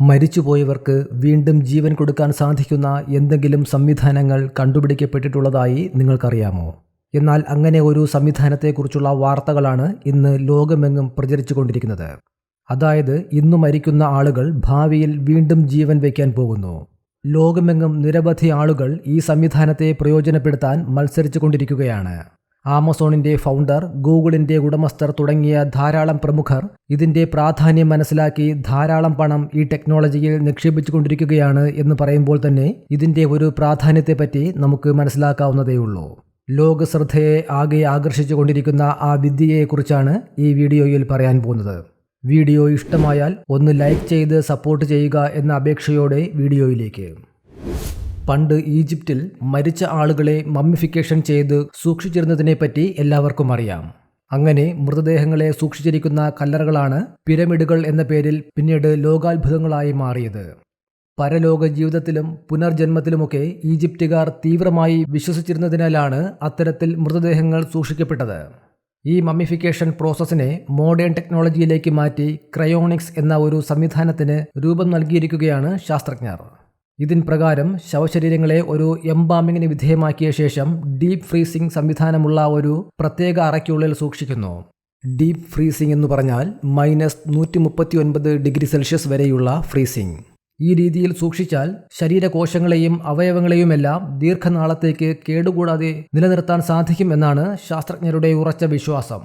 മരിച്ചുപോയവർക്ക് വീണ്ടും ജീവൻ കൊടുക്കാൻ സാധിക്കുന്ന എന്തെങ്കിലും സംവിധാനങ്ങൾ കണ്ടുപിടിക്കപ്പെട്ടിട്ടുള്ളതായി നിങ്ങൾക്കറിയാമോ? എന്നാൽ അങ്ങനെ ഒരു സംവിധാനത്തെക്കുറിച്ചുള്ള വാർത്തകളാണ് ഇന്ന് ലോകമെങ്ങും പ്രചരിച്ചുകൊണ്ടിരിക്കുന്നത്. അതായത് ഇന്നു മരിക്കുന്ന ആളുകൾ ഭാവിയിൽ വീണ്ടും ജീവൻ വയ്ക്കാൻ പോകുന്നു. ലോകമെങ്ങും നിരവധി ആളുകൾ ഈ സംവിധാനത്തെ പ്രയോജനപ്പെടുത്താൻ മത്സരിച്ചു കൊണ്ടിരിക്കുകയാണ് ആമസോണിന്റെ ഫൗണ്ടർ ഗൂഗിളിന്റെ ഉടമസ്ഥർ തുടങ്ങിയ ധാരാളം പ്രമുഖർ ഇതിന്റെ പ്രാധാന്യം മനസ്സിലാക്കി ധാരാളം പണം ഈ ടെക്നോളജിയിൽ നിക്ഷേപിച്ചുകൊണ്ടിരിക്കുകയാണ് എന്ന് പറയുമ്പോൾ തന്നെ ഇതിന്റെ ഒരു പ്രാധാന്യത്തെപ്പറ്റി നമുക്ക് മനസ്സിലാക്കാവുന്നതേയുള്ളൂ. ലോകശ്രദ്ധയെ ആകെ ആകർഷിച്ചുകൊണ്ടിരിക്കുന്ന ആ വിദ്യയെക്കുറിച്ചാണ് ഈ വീഡിയോയിൽ പറയാൻ പോകുന്നത്. വീഡിയോ ഇഷ്ടമായാൽ ഒന്ന് ലൈക്ക് ചെയ്ത് സപ്പോർട്ട് ചെയ്യുക എന്ന അപേക്ഷയോടെ വീഡിയോയിലേക്ക്. പണ്ട് ഈജിപ്തിൽ മരിച്ച ആളുകളെ മമ്മിഫിക്കേഷൻ ചെയ്ത് സൂക്ഷിച്ചിരുന്നതിനെ പറ്റി എല്ലാവർക്കും അറിയാം. അങ്ങനെ മൃതദേഹങ്ങളെ സൂക്ഷിച്ചിരിക്കുന്ന കല്ലറകളാണ് പിരമിഡുകൾ എന്ന പേരിൽ പിന്നീട് ലോകാത്ഭുതങ്ങളായി മാറിയത്. പരലോക ജീവിതത്തിലും പുനർജന്മത്തിലുമൊക്കെ ഈജിപ്തുകാർ തീവ്രമായി വിശ്വസിച്ചിരുന്നതിനാലാണ് അത്തരത്തിൽ മൃതദേഹങ്ങൾ സൂക്ഷിക്കപ്പെട്ടത്. ഈ മമ്മിഫിക്കേഷൻ പ്രോസസ്സിനെ മോഡേൺ ടെക്നോളജിയിലേക്ക് മാറ്റി ക്രയോണിക്സ് എന്ന ഒരു സംവിധാനത്തിന് രൂപം നൽകിയിരിക്കുകയാണ് ശാസ്ത്രജ്ഞർ. ഇതിൻ പ്രകാരം ശവശരീരങ്ങളെ ഒരു എംബാമിങ്ങിന് വിധേയമാക്കിയ ശേഷം ഡീപ്പ് ഫ്രീസിംഗ് സംവിധാനമുള്ള ഒരു പ്രത്യേക അറയ്ക്കുള്ളിൽ സൂക്ഷിക്കുന്നു. ഡീപ്പ് ഫ്രീസിംഗ് എന്ന് പറഞ്ഞാൽ മൈനസ് നൂറ്റി മുപ്പത്തി ഒൻപത് ഡിഗ്രി സെൽഷ്യസ് വരെയുള്ള ഫ്രീസിംഗ്. ഈ രീതിയിൽ സൂക്ഷിച്ചാൽ ശരീരകോശങ്ങളെയും അവയവങ്ങളെയുമെല്ലാം ദീർഘനാളത്തേക്ക് കേടുകൂടാതെ നിലനിർത്താൻ സാധിക്കും എന്നാണ് ശാസ്ത്രജ്ഞരുടെ ഉറച്ച വിശ്വാസം.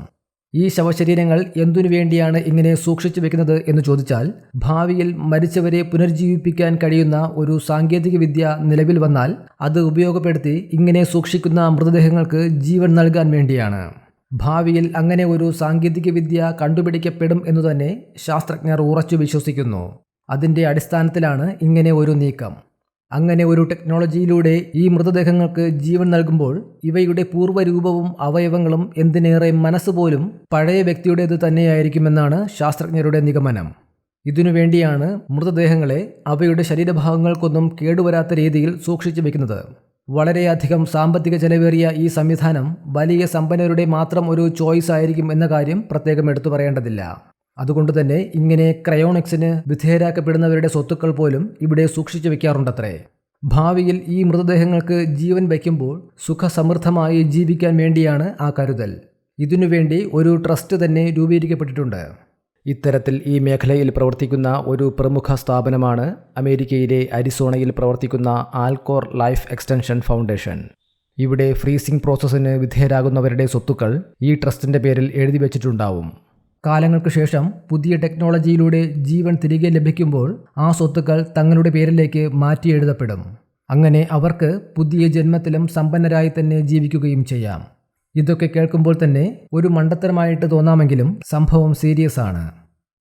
ഈ ശവശരീരങ്ങൾ എന്തിനു വേണ്ടിയാണ് ഇങ്ങനെ സൂക്ഷിച്ചു വെക്കുന്നത് എന്ന് ചോദിച്ചാൽ ഭാവിയിൽ മരിച്ചവരെ പുനർജീവിപ്പിക്കാൻ കഴിയുന്ന ഒരു സാങ്കേതിക വിദ്യ നിലവിൽ വന്നാൽ അത് ഉപയോഗപ്പെടുത്തി ഇങ്ങനെ സൂക്ഷിക്കുന്ന മൃതദേഹങ്ങൾക്ക് ജീവൻ നൽകാൻ വേണ്ടിയാണ്. ഭാവിയിൽ അങ്ങനെ ഒരു സാങ്കേതിക വിദ്യ കണ്ടുപിടിക്കപ്പെടും എന്നു തന്നെ ശാസ്ത്രജ്ഞർ ഉറച്ചു വിശ്വസിക്കുന്നു. അതിന്റെ അടിസ്ഥാനത്തിലാണ് ഇങ്ങനെ ഒരു നീക്കം. അങ്ങനെ ഒരു ടെക്നോളജിയിലൂടെ ഈ മൃതദേഹങ്ങൾക്ക് ജീവൻ നൽകുമ്പോൾ ഇവയുടെ പൂർവരൂപവും അവയവങ്ങളും എന്തിനേറെ മനസ്സുപോലും പഴയ വ്യക്തിയുടേത് തന്നെയായിരിക്കുമെന്നാണ് ശാസ്ത്രജ്ഞരുടെ നിഗമനം. ഇതിനുവേണ്ടിയാണ് മൃതദേഹങ്ങളെ അവയുടെ ശരീരഭാഗങ്ങൾക്കൊന്നും കേടുവരാത്ത രീതിയിൽ സൂക്ഷിച്ചു വെക്കുന്നത്. വളരെയധികം സാമ്പത്തിക ചെലവേറിയ ഈ സംവിധാനം വലിയ സമ്പന്നരുടെ മാത്രം ഒരു ചോയ്സ് ആയിരിക്കും എന്ന കാര്യം പ്രത്യേകം എടുത്തു പറയേണ്ടതില്ല. അതുകൊണ്ട് തന്നെ ഇങ്ങനെ ക്രയോണിക്സിന് വിധേയരാക്കപ്പെടുന്നവരുടെ സ്വത്തുക്കൾ പോലും ഇവിടെ സൂക്ഷിച്ചു വെക്കാറുണ്ടത്രേ. ഭാവിയിൽ ഈ മൃതദേഹങ്ങൾക്ക് ജീവൻ വയ്ക്കുമ്പോൾ സുഖസമൃദ്ധമായി ജീവിക്കാൻ വേണ്ടിയാണ് ആ കരുതൽ. ഇതിനുവേണ്ടി ഒരു ട്രസ്റ്റ് തന്നെ രൂപീകരിക്കപ്പെട്ടിട്ടുണ്ട്. ഇത്തരത്തിൽ ഈ മേഖലയിൽ പ്രവർത്തിക്കുന്ന ഒരു പ്രമുഖ സ്ഥാപനമാണ് അമേരിക്കയിലെ അരിസോണയിൽ പ്രവർത്തിക്കുന്ന ആൽക്കോർ ലൈഫ് എക്സ്റ്റൻഷൻ ഫൗണ്ടേഷൻ. ഇവിടെ ഫ്രീസിംഗ് പ്രോസസ്സിന് വിധേയരാകുന്നവരുടെ സ്വത്തുക്കൾ ഈ ട്രസ്റ്റിന്റെ പേരിൽ എഴുതി വച്ചിട്ടുണ്ടാവും. കാലങ്ങൾക്ക് ശേഷം പുതിയ ടെക്നോളജിയിലൂടെ ജീവൻ തിരികെ ലഭിക്കുമ്പോൾ ആ സ്വത്തുക്കൾ തങ്ങളുടെ പേരിലേക്ക് മാറ്റി എഴുതപ്പെടും. അങ്ങനെ അവർക്ക് പുതിയ ജന്മത്തിലും സമ്പന്നരായി തന്നെ ജീവിക്കുകയും ചെയ്യാം. ഇതൊക്കെ കേൾക്കുമ്പോൾ തന്നെ ഒരു മണ്ടത്തരമായിട്ട് തോന്നാമെങ്കിലും സംഭവം സീരിയസ് ആണ്.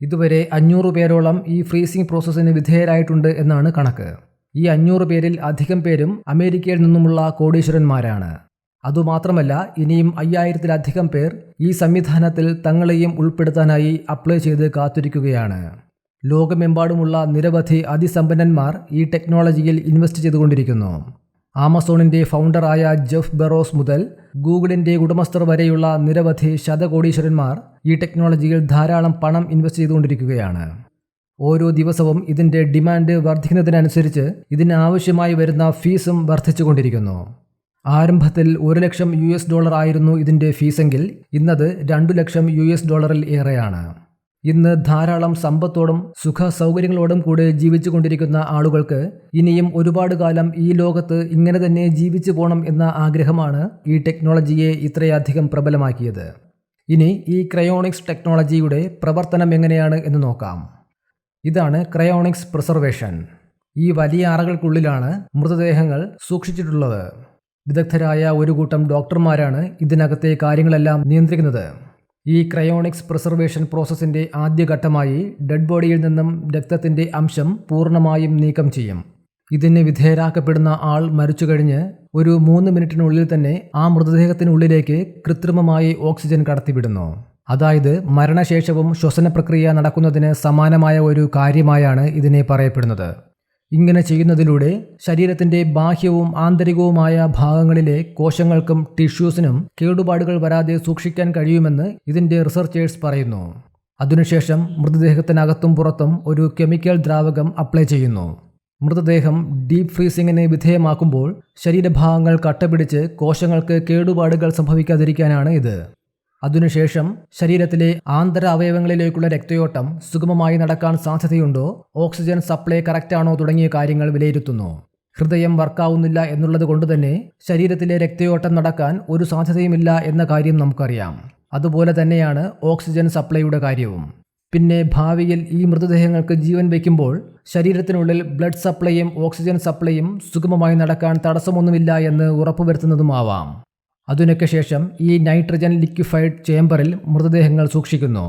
ഇതുവരെ അഞ്ഞൂറ് പേരോളം ഈ ഫ്രീസിംഗ് പ്രോസസ്സിന് വിധേയരായിട്ടുണ്ട് എന്നാണ് കണക്ക്. ഈ അഞ്ഞൂറ് പേരിൽ അധികം പേരും അമേരിക്കയിൽ നിന്നുമുള്ള കോടീശ്വരന്മാരാണ്. അതുമാത്രമല്ല ഇനിയും അയ്യായിരത്തിലധികം പേർ ഈ സംവിധാനത്തിൽ തങ്ങളെയും ഉൾപ്പെടുത്താനായി അപ്ലൈ ചെയ്ത് കാത്തിരിക്കുകയാണ്. ലോകമെമ്പാടുമുള്ള നിരവധി അതിസമ്പന്നന്മാർ ഈ ടെക്നോളജിയിൽ ഇൻവെസ്റ്റ് ചെയ്തുകൊണ്ടിരിക്കുന്നു. ആമസോണിന്റെ ഫൗണ്ടറായ ജെഫ് ബെറോസ് മുതൽ ഗൂഗിളിന്റെ ഉടമസ്ഥർ വരെയുള്ള നിരവധി ശതകോടീശ്വരന്മാർ ഈ ടെക്നോളജിയിൽ ധാരാളം പണം ഇൻവെസ്റ്റ് ചെയ്തുകൊണ്ടിരിക്കുകയാണ്. ഓരോ ദിവസവും ഇതിന്റെ ഡിമാൻഡ് വർദ്ധിക്കുന്നതിനനുസരിച്ച് ഇതിന് ആവശ്യമായി വരുന്ന ഫീസും വർദ്ധിച്ചുകൊണ്ടിരിക്കുന്നു. ആരംഭത്തിൽ ഒരു ലക്ഷം യു എസ് ഡോളർ ആയിരുന്നു ഇതിന്റെ ഫീസെങ്കിൽ ഇന്നത് രണ്ടു ലക്ഷം യു എസ് ഡോളറിൽ ഏറെയാണ്. ഇന്ന് ധാരാളം സമ്പത്തോടും സുഖ സൗകര്യങ്ങളോടും കൂടെ ജീവിച്ചു കൊണ്ടിരിക്കുന്ന ആളുകൾക്ക് ഇനിയും ഒരുപാട് കാലം ഈ ലോകത്ത് ഇങ്ങനെ തന്നെ ജീവിച്ചു പോകണം എന്ന ആഗ്രഹമാണ് ഈ ടെക്നോളജിയെ ഇത്രയധികം പ്രബലമാക്കിയത്. ഇനി ഈ ക്രയോണിക്സ് ടെക്നോളജിയുടെ പ്രവർത്തനം എങ്ങനെയാണ് എന്ന് നോക്കാം. ഇതാണ് ക്രയോണിക്സ് പ്രിസർവേഷൻ. ഈ വലിയ അറകൾക്കുള്ളിലാണ് മൃതദേഹങ്ങൾ സൂക്ഷിച്ചിട്ടുള്ളത്. വിദഗ്ധരായ ഒരു കൂട്ടം ഡോക്ടർമാരാണ് ഇതിനകത്തെ കാര്യങ്ങളെല്ലാം നിയന്ത്രിക്കുന്നത്. ഈ ക്രയോണിക്സ് പ്രിസർവേഷൻ പ്രോസസ്സിന്റെ ആദ്യഘട്ടമായി ഡെഡ് ബോഡിയിൽ നിന്നും രക്തത്തിന്റെ അംശം പൂർണമായും നീക്കം ചെയ്യും. ഇതിന് വിധേയരാക്കപ്പെടുന്ന ആൾ മരിച്ചു കഴിഞ്ഞ് ഒരു മൂന്ന് മിനിറ്റിനുള്ളിൽ തന്നെ ആ മൃതദേഹത്തിനുള്ളിലേക്ക് കൃത്രിമമായി ഓക്സിജൻ കടത്തിവിടുന്നു. അതായത് മരണശേഷവും ശ്വസന പ്രക്രിയ നടക്കുന്നതിന് സമാനമായ ഒരു കാര്യമായാണ് ഇതിനെ പറയപ്പെടുന്നത്. ഇങ്ങനെ ചെയ്യുന്നതിലൂടെ ശരീരത്തിന്റെ ബാഹ്യവും ആന്തരികവുമായ ഭാഗങ്ങളിലെ കോശങ്ങൾക്കും ടിഷ്യൂസിനും കേടുപാടുകൾ വരാതെ സൂക്ഷിക്കാൻ കഴിയുമെന്ന് ഇതിന്റെ റിസർച്ചേഴ്സ് പറയുന്നു. അതിനുശേഷം മൃതദേഹത്തിനകത്തും പുറത്തും ഒരു കെമിക്കൽ ദ്രാവകം അപ്ലൈ ചെയ്യുന്നു. മൃതദേഹം ഡീപ് ഫ്രീസിങ്ങിന് വിധേയമാക്കുമ്പോൾ ശരീരഭാഗങ്ങൾ കട്ടപിടിച്ച് കോശങ്ങൾക്ക് കേടുപാടുകൾ സംഭവിക്കാതിരിക്കാനാണ് ഇത്. അതിനുശേഷം ശരീരത്തിലെ ആന്തര അവയവങ്ങളിലേക്കുള്ള രക്തയോട്ടം സുഗമമായി നടക്കാൻ സാധ്യതയുണ്ടോ? ഓക്സിജൻ സപ്ലൈ കറക്റ്റാണോ തുടങ്ങിയ കാര്യങ്ങൾ വിലയിരുത്തുന്നു. ഹൃദയം വർക്കാവുന്നില്ല എന്നുള്ളത് കൊണ്ട് തന്നെ ശരീരത്തിലെ രക്തയോട്ടം നടക്കാൻ ഒരു സാധ്യതയുമില്ല എന്ന കാര്യം നമുക്കറിയാം. അതുപോലെ തന്നെയാണ് ഓക്സിജൻ സപ്ലൈയുടെ കാര്യവും. പിന്നെ ഭാവിയിൽ ഈ മൃതദേഹങ്ങൾക്ക് ജീവൻ വയ്ക്കുമ്പോൾ ശരീരത്തിനുള്ളിൽ ബ്ലഡ് സപ്ലൈയും ഓക്സിജൻ സപ്ലൈയും സുഗമമായി നടക്കാൻ തടസ്സമൊന്നുമില്ല എന്ന് ഉറപ്പുവരുത്തുന്നതുമാവാം. അതിനൊക്കെ ശേഷം ഈ നൈട്രജൻ ലിക്വിഫൈഡ് ചേംബറിൽ മൃതദേഹങ്ങൾ സൂക്ഷിക്കുന്നു.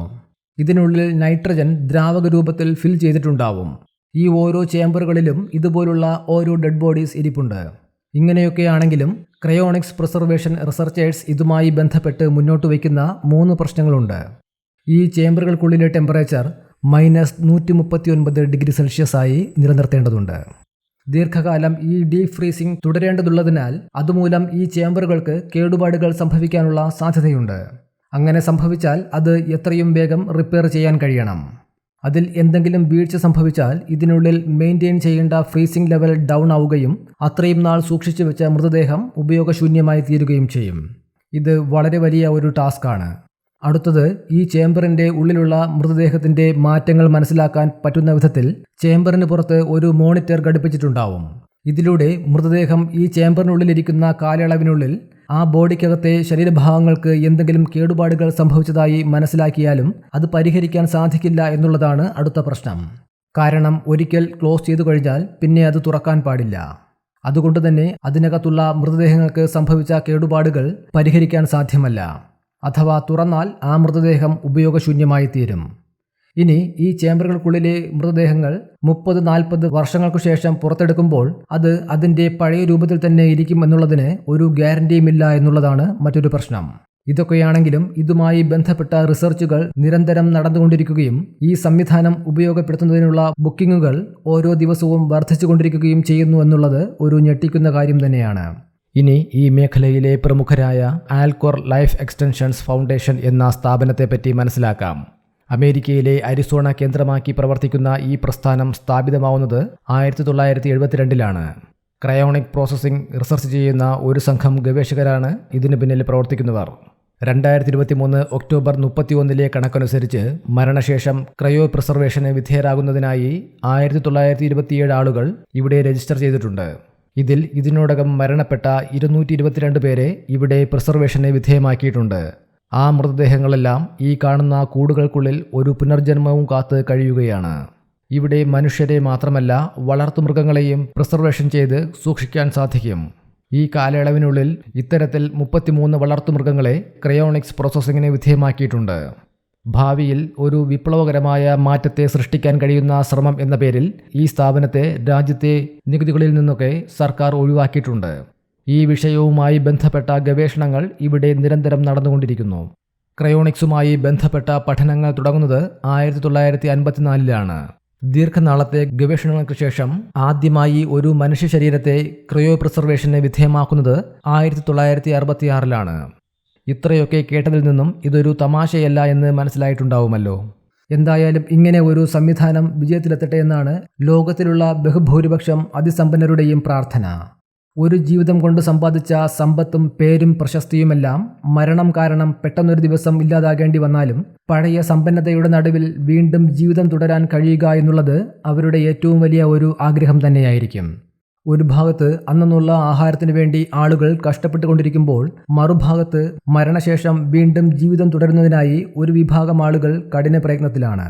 ഇതിനുള്ളിൽ നൈട്രജൻ ദ്രാവക രൂപത്തിൽ ഫിൽ ചെയ്തിട്ടുണ്ടാവും. ഈ ഓരോ ചേംബറുകളിലും ഇതുപോലുള്ള ഓരോ ഡെഡ് ബോഡീസ് ഇരിപ്പുണ്ട്. ഇങ്ങനെയൊക്കെയാണെങ്കിലും ക്രയോണിക്സ് പ്രിസർവേഷൻ റിസർച്ചേഴ്സ് ഇതുമായി ബന്ധപ്പെട്ട് മുന്നോട്ട് വയ്ക്കുന്ന മൂന്ന് പ്രശ്നങ്ങളുണ്ട്. ഈ ചേംബറുകൾക്കുള്ളിലെ ടെമ്പറേച്ചർ മൈനസ് നൂറ്റി മുപ്പത്തി ഒൻപത് ഡിഗ്രി സെൽഷ്യസായി നിലനിർത്തേണ്ടതുണ്ട്. ദീർഘകാലം ഈ ഡീപ് ഫ്രീസിംഗ് തുടരേണ്ടതുള്ളതിനാൽ അതുമൂലം ഈ ചേമ്പറുകൾക്ക് കേടുപാടുകൾ സംഭവിക്കാനുള്ള സാധ്യതയുണ്ട്. അങ്ങനെ സംഭവിച്ചാൽ അത് എത്രയും വേഗം റിപ്പയർ ചെയ്യാൻ കഴിയണം. അതിൽ എന്തെങ്കിലും വീഴ്ച സംഭവിച്ചാൽ ഇതിനുള്ളിൽ മെയിന്റെയിൻ ചെയ്യേണ്ട ഫ്രീസിംഗ് ലെവൽ ഡൗൺ ആവുകയും അത്രയും നാൾ സൂക്ഷിച്ചു വെച്ച മൃതദേഹം ഉപയോഗശൂന്യമായി തീരുകയും ചെയ്യും. ഇത് വളരെ വലിയ ഒരു ടാസ്ക്കാണ്. അടുത്തത് ഈ ചേംബറിന്റെ ഉള്ളിലുള്ള മൃതദേഹത്തിന്റെ മാറ്റങ്ങൾ മനസ്സിലാക്കാൻ പറ്റുന്ന വിധത്തിൽ ചേംബറിന് പുറത്ത് ഒരു മോണിറ്റർ ഘടിപ്പിച്ചിട്ടുണ്ടാവും. ഇതിലൂടെ മൃതദേഹം ഈ ചേംബറിനുള്ളിലിരിക്കുന്ന കാലയളവിനുള്ളിൽ ആ ബോഡിക്കകത്തെ ശരീരഭാഗങ്ങൾക്ക് എന്തെങ്കിലും കേടുപാടുകൾ സംഭവിച്ചതായി മനസ്സിലാക്കിയാലും അത് പരിഹരിക്കാൻ സാധിക്കില്ല എന്നുള്ളതാണ് അടുത്ത പ്രശ്നം. കാരണം ഒരിക്കൽ ക്ലോസ് ചെയ്തു കഴിഞ്ഞാൽ പിന്നെ അത് തുറക്കാൻ പാടില്ല. അതുകൊണ്ട് തന്നെ അതിനകത്തുള്ള മൃതദേഹങ്ങൾക്ക് സംഭവിച്ച കേടുപാടുകൾ പരിഹരിക്കാൻ സാധ്യമല്ല. അഥവാ തുറന്നാൽ ആ മൃതദേഹം ഉപയോഗശൂന്യമായി തീരും ഇനി ഈ ചേംബറുകൾക്കുള്ളിലെ മൃതദേഹങ്ങൾ മുപ്പത് നാൽപ്പത് വർഷങ്ങൾക്കു ശേഷം പുറത്തെടുക്കുമ്പോൾ അത് അതിന്റെ പഴയ രൂപത്തിൽ തന്നെ ഇരിക്കും എന്നുള്ളതിന് ഒരു ഗ്യാരണ്ടിയുമില്ല എന്നുള്ളതാണ് മറ്റൊരു പ്രശ്നം. ഇതൊക്കെയാണെങ്കിലും ഇതുമായി ബന്ധപ്പെട്ട റിസർച്ചുകൾ നിരന്തരം നടന്നുകൊണ്ടിരിക്കുകയും ഈ സംവിധാനം ഉപയോഗപ്പെടുത്തുന്നതിനുള്ള ബുക്കിങ്ങുകൾ ഓരോ ദിവസവും വർദ്ധിച്ചുകൊണ്ടിരിക്കുകയും ചെയ്യുന്നു എന്നുള്ളത് ഒരു ഞെട്ടിക്കുന്ന കാര്യം തന്നെയാണ്. ഇനി ഈ മേഖലയിലെ പ്രമുഖരായ ആൽക്കോർ ലൈഫ് എക്സ്റ്റൻഷൻസ് ഫൗണ്ടേഷൻ എന്ന സ്ഥാപനത്തെപ്പറ്റി മനസ്സിലാക്കാം. അമേരിക്കയിലെ അരിസോണ കേന്ദ്രമാക്കി പ്രവർത്തിക്കുന്ന ഈ പ്രസ്ഥാനം സ്ഥാപിതമാവുന്നത് ആയിരത്തി തൊള്ളായിരത്തി എഴുപത്തിരണ്ടിലാണ് ക്രയോണിക് പ്രോസസ്സിംഗ് റിസർച്ച് ചെയ്യുന്ന ഒരു സംഘം ഗവേഷകരാണ് ഇതിനു പിന്നിൽ പ്രവർത്തിക്കുന്നവർ. രണ്ടായിരത്തി ഇരുപത്തി മൂന്ന് ഒക്ടോബർ മുപ്പത്തിയൊന്നിലെ കണക്കനുസരിച്ച് മരണശേഷം ക്രയോ പ്രിസർവേഷന് വിധേയരാകുന്നതിനായി ആയിരത്തി തൊള്ളായിരത്തി ഇരുപത്തിയേഴ് ആളുകൾ ഇവിടെ രജിസ്റ്റർ ചെയ്തിട്ടുണ്ട്. ഇതിൽ ഇതിനോടകം മരണപ്പെട്ട ഇരുന്നൂറ്റി ഇരുപത്തിരണ്ട് പേരെ ഇവിടെ പ്രിസർവേഷന് വിധേയമാക്കിയിട്ടുണ്ട്. ആ മൃതദേഹങ്ങളെല്ലാം ഈ കാണുന്ന കൂടുകൾക്കുള്ളിൽ ഒരു പുനർജന്മവും കാത്ത് കഴിയുകയാണ്. ഇവിടെ മനുഷ്യരെ മാത്രമല്ല വളർത്തുമൃഗങ്ങളെയും പ്രിസർവേഷൻ ചെയ്ത് സൂക്ഷിക്കാൻ സാധിക്കും. ഈ കാലയളവിനുള്ളിൽ ഇത്തരത്തിൽ മുപ്പത്തിമൂന്ന് വളർത്തുമൃഗങ്ങളെ ക്രയോണിക്സ് പ്രോസസ്സിങ്ങിന് വിധേയമാക്കിയിട്ടുണ്ട്. ഭാവിയിൽ ഒരു വിപ്ലവകരമായ മാറ്റത്തെ സൃഷ്ടിക്കാൻ കഴിയുന്ന ശ്രമം എന്ന പേരിൽ ഈ സ്ഥാപനത്തെ രാജ്യത്തെ നികുതികളിൽ നിന്നൊക്കെ സർക്കാർ ഒഴിവാക്കിയിട്ടുണ്ട്. ഈ വിഷയവുമായി ബന്ധപ്പെട്ട ഗവേഷണങ്ങൾ ഇവിടെ നിരന്തരം നടന്നുകൊണ്ടിരിക്കുന്നു. ക്രയോണിക്സുമായി ബന്ധപ്പെട്ട പഠനങ്ങൾ തുടങ്ങുന്നത് ആയിരത്തി തൊള്ളായിരത്തി അൻപത്തിനാലിലാണ് ദീർഘനാളത്തെ ഗവേഷണങ്ങൾക്ക് ശേഷം ആദ്യമായി ഒരു മനുഷ്യ ശരീരത്തെ ക്രയോ പ്രിസർവേഷന് വിധേയമാക്കുന്നത് ആയിരത്തി തൊള്ളായിരത്തി അറുപത്തിയാറിലാണ് ഇത്രയൊക്കെ കേട്ടതിൽ നിന്നും ഇതൊരു തമാശയല്ല എന്ന് മനസ്സിലായിട്ടുണ്ടാവുമല്ലോ. എന്തായാലും ഇങ്ങനെ ഒരു സംവിധാനം വിജയത്തിലെത്തട്ടെ എന്നാണ് ലോകത്തിലുള്ള ബഹുഭൂരിപക്ഷം അതിസമ്പന്നരുടെയും പ്രാർത്ഥന. ഒരു ജീവിതം കൊണ്ട് സമ്പാദിച്ച സമ്പത്തും പേരും പ്രശസ്തിയുമെല്ലാം മരണം കാരണം പെട്ടെന്നൊരു ദിവസം ഇല്ലാതാകേണ്ടി വന്നാലും പഴയ സമ്പന്നതയുടെ നടുവിൽ വീണ്ടും ജീവിതം തുടരാൻ കഴിയുക എന്നുള്ളത് അവരുടെ ഏറ്റവും വലിയ ഒരു ആഗ്രഹം തന്നെയായിരിക്കും. ഒരു ഭാഗത്ത് അന്നുള്ള ആഹാരത്തിന് വേണ്ടി ആളുകൾ കഷ്ടപ്പെട്ടുകൊണ്ടിരിക്കുമ്പോൾ മറുഭാഗത്ത് മരണശേഷം വീണ്ടും ജീവിതം തുടരുന്നതിനായി ഒരു വിഭാഗം ആളുകൾ കഠിന പ്രയത്നത്തിലാണ്.